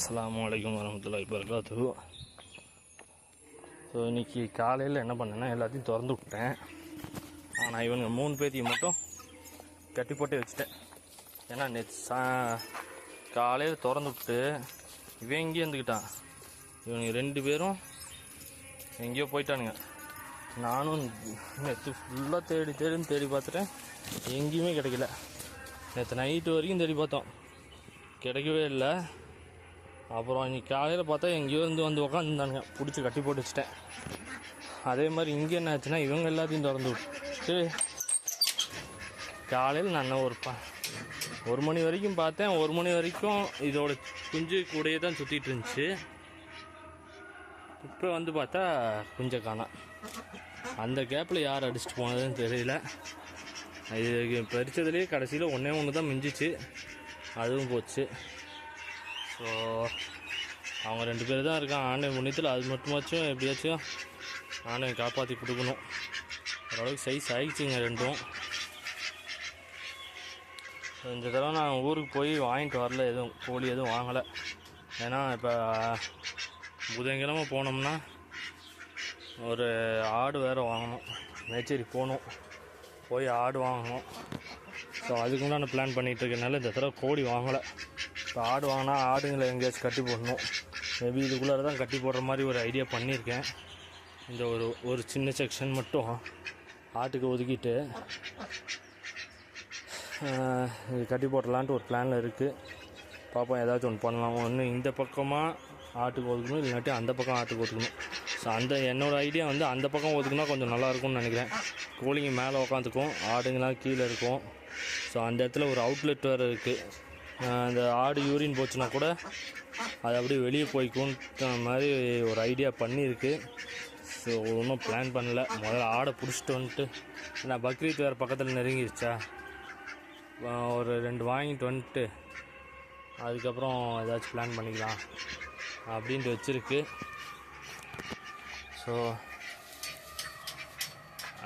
அஸ்ஸலாமு அலைக்கும் வரமத்துல்லாஹி வபரகாத்துஹு. ஸோ இன்னைக்கு காலையில் என்ன பண்ணேன்னா எல்லாத்தையும் திறந்து விட்டேன். ஆனால் இவனுங்க மூணு பேத்தியை மட்டும் கட்டி போட்டு வச்சுட்டேன். ஏன்னா நேற்று சா காலையில் திறந்து விட்டு இவன் எங்கேயும் இருந்துக்கிட்டான் இவனுங்க ரெண்டு பேரும் எங்கேயோ போயிட்டானுங்க. நானும் நேற்று ஃபுல்லாக தேடி தேடின்னு தேடி பார்த்துட்டேன். எங்கேயுமே கிடைக்கல. நேற்று நைட்டு வரைக்கும் தேடி பார்த்தோம். கிடைக்கவே இல்லை. அப்புறம் இன்னைக்கு காலையில் பார்த்தா எங்கேயோ இருந்து வந்து உக்காந்துருந்தானுங்க. பிடிச்சி கட்டி போட்டு வச்சுட்டேன். அதே மாதிரி இங்கே என்ன ஆச்சுன்னா இவங்க எல்லாத்தையும் திறந்து விட்டு காலையில் நான் ஒரு ப ஒரு மணி வரைக்கும் பார்த்தேன். ஒரு மணி வரைக்கும் இதோட குஞ்சு கூடையே தான் சுற்றிட்டு இருந்துச்சு. இப்போ வந்து பார்த்தா குஞ்சை காணாம் அந்த கேப்பில் யார் அடிச்சிட்டு போனதுன்னு தெரியல. இது பறிச்சதுலேயே கடைசியில் ஒன்றே ஒன்று தான் மிஞ்சிச்சு. அதுவும் போச்சு. ஸோ அவங்க ரெண்டு பேர் தான் இருக்கான் ஆன்லைன் முன்னத்தில் அது மட்டுமாச்சும் எப்படியாச்சும் ஆன்லைன் காப்பாற்றி கொடுக்கணும். ஓரளவுக்கு சைஸ் ஆகிடுச்சுங்க ரெண்டும். இந்த தடவை நான் ஊருக்கு போய் வாங்கிட்டு வரல. எதுவும் கோழி எதுவும் வாங்கலை. ஏன்னா இப்போ புதன்கிழமை போனோம்னா ஒரு ஆடு வேறு வாங்கணும். மேச்சேரி போகணும். போய் ஆடு வாங்கணும். ஸோ அதுக்குண்டான நான் பிளான் பண்ணிகிட்டு இருக்கனால இந்த தடவை கோழி வாங்கலை. இப்போ ஆடு வாங்கினா ஆடுங்களை எங்கேயாச்சும் கட்டி போடணும். மேபி இதுக்குள்ளார தான் கட்டி போடுற மாதிரி ஒரு ஐடியா பண்ணியிருக்கேன். இந்த ஒரு ஒரு சின்ன செக்ஷன் மட்டும் ஆட்டுக்கு ஒதுக்கிட்டு இது கட்டி போடலான்ட்டு ஒரு பிளானில் இருக்குது பார்ப்போம் ஏதாச்சும் ஒன்று பண்ணலாம். ஒன்று இந்த பக்கமாக ஆட்டுக்கு ஒதுக்கணும் இல்லாட்டி அந்த பக்கம் ஆட்டுக்கு ஒதுக்கணும். ஸோ அந்த என்னோடய ஐடியா வந்து அந்த பக்கம் ஒதுக்குனா கொஞ்சம் நல்லா இருக்கும்னு நினைக்கிறேன். கோழிங்க மேலே உக்காந்துக்கும் ஆடுங்களாம் கீழே இருக்கும். ஸோ அந்த இடத்துல ஒரு அவுட்லெட் வேறு இருக்குது இந்த ஆடு யூரின் போச்சுன்னா கூட அது அப்படியே வெளியே போய்க்கும்ன்ற மாதிரி ஒரு ஐடியா பண்ணியிருக்கு. ஸோ ஒன்றும் பிளான் பண்ணல. முதல்ல ஆடை பிடிச்சிட்டு வந்துட்டு ஏன்னா பக்ரீத் வேறு பக்கத்தில் நெருங்கிருச்சா? ஒரு ரெண்டு வாங்கிட்டு வந்துட்டு அதுக்கப்புறம் ஏதாச்சும் பிளான் பண்ணிக்கலாம் அப்படின்ட்டு வச்சுருக்கு. ஸோ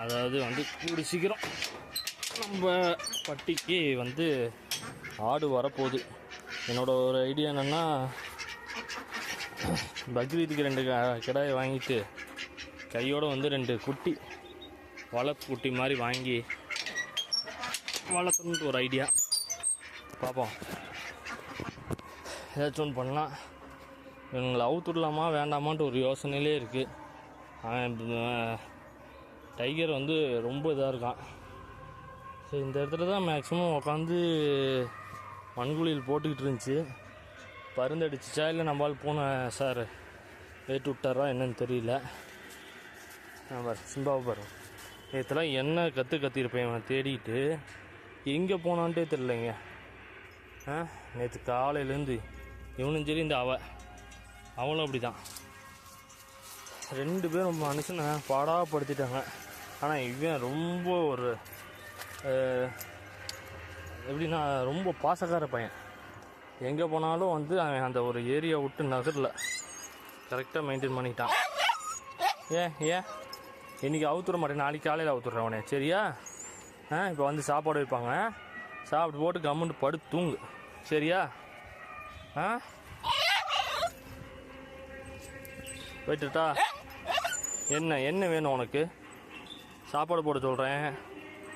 அதாவது வந்து கூடி சீக்கிரம் நம்ம பட்டிக்கு வந்து ஆடு வரப்போகுது. என்னோடய ஒரு ஐடியா என்னென்னா பக்ரீத்துக்கு ரெண்டு க- கிடாயை வாங்கிட்டு கையோடு வந்து ரெண்டு குட்டி வளர்ப்பு குட்டி மாதிரி வாங்கி வளர்த்தணுன்ட்டு ஒரு ஐடியா பார்ப்போம் ஏதாச்சும் ஒன்று பண்ணலாம். இவங்களை அவுத்துடலாமா வேண்டாமான்ட்டு ஒரு யோசனையிலே இருக்குது டைகர் வந்து ரொம்ப இதாக இருக்கான். ஸோ இந்த இடத்துல தான் மேக்ஸிமம் உட்காந்து மண்குழியில் போட்டுக்கிட்டு இருந்துச்சு. பருந்தடிச்சிச்சா இல்லை நம்மளால் போன சார் வேட்டு விட்டாரா என்னன்னு தெரியல. பாரு சிம்பாவை பாரு. நேற்றுலாம் என்ன கற்று கத்திருப்பேன் இவன் தேடிட்டு. எங்கே போனான்ட்டே தெரிலங்க ஆ நேற்று காலையிலேருந்து இவனும் சரி இந்த அவ அவளும் அப்படி தான் ரெண்டு பேரும் மனுஷனை பாடாப்படுத்திட்டாங்க. ஆனால் இவன் ரொம்ப ஒரு எப்படின்னா ரொம்ப பாசக்கார பையன். எங்கே போனாலும் வந்து அவன் அந்த ஒரு ஏரியா விட்டு நகரல. கரெக்டாக மெயின்டைன் பண்ணிட்டான். ஏன் ஏன் இன்றைக்கி அவுத்துற மாட்டேன். நாளைக்கு காலையில் அவுத்துட்றேன் அவனே. சரியா? ஆ இப்போ வந்து சாப்பாடு வைப்பாங்க. சாப்பிட்டு போட்டு கம்முண்டு படு தூங்கு. சரியா? ஆ? போயிட்டுட்டா? என்ன என்ன வேணும் உனக்கு? சாப்பாடு போட சொல்கிறேன்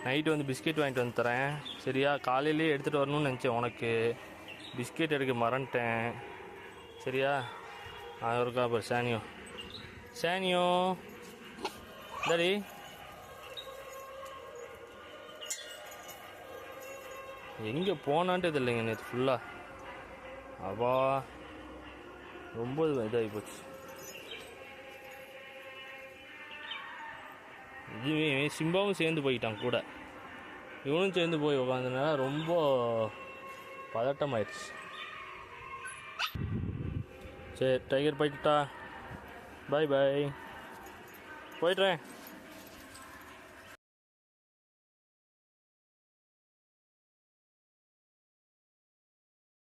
நைட்டு வந்து பிஸ்கெட் வாங்கிட்டு வந்து தரேன் சரியா? காலையிலேயே எடுத்துகிட்டு வரணும்னு நினச்சேன் உனக்கு. பிஸ்கெட் எடுக்க மறந்துட்டேன். சரியா? அது இருக்கா அப்புறம் சானியோ சானியோ சரி எங்கே போனான்ட்டு இல்லைங்க நேற்று ஃபுல்லாக அவா ரொம்ப இதாகி போச்சு. இதுவே சிம்பாவும் சேர்ந்து போயிட்டான் கூட. இவனும் சேர்ந்து போய் உட்காந்தனால ரொம்ப பதட்டம் ஆயிடுச்சு சரி டைகர் போயிட்டா பாய் பாய் போயிட்டுறேன்.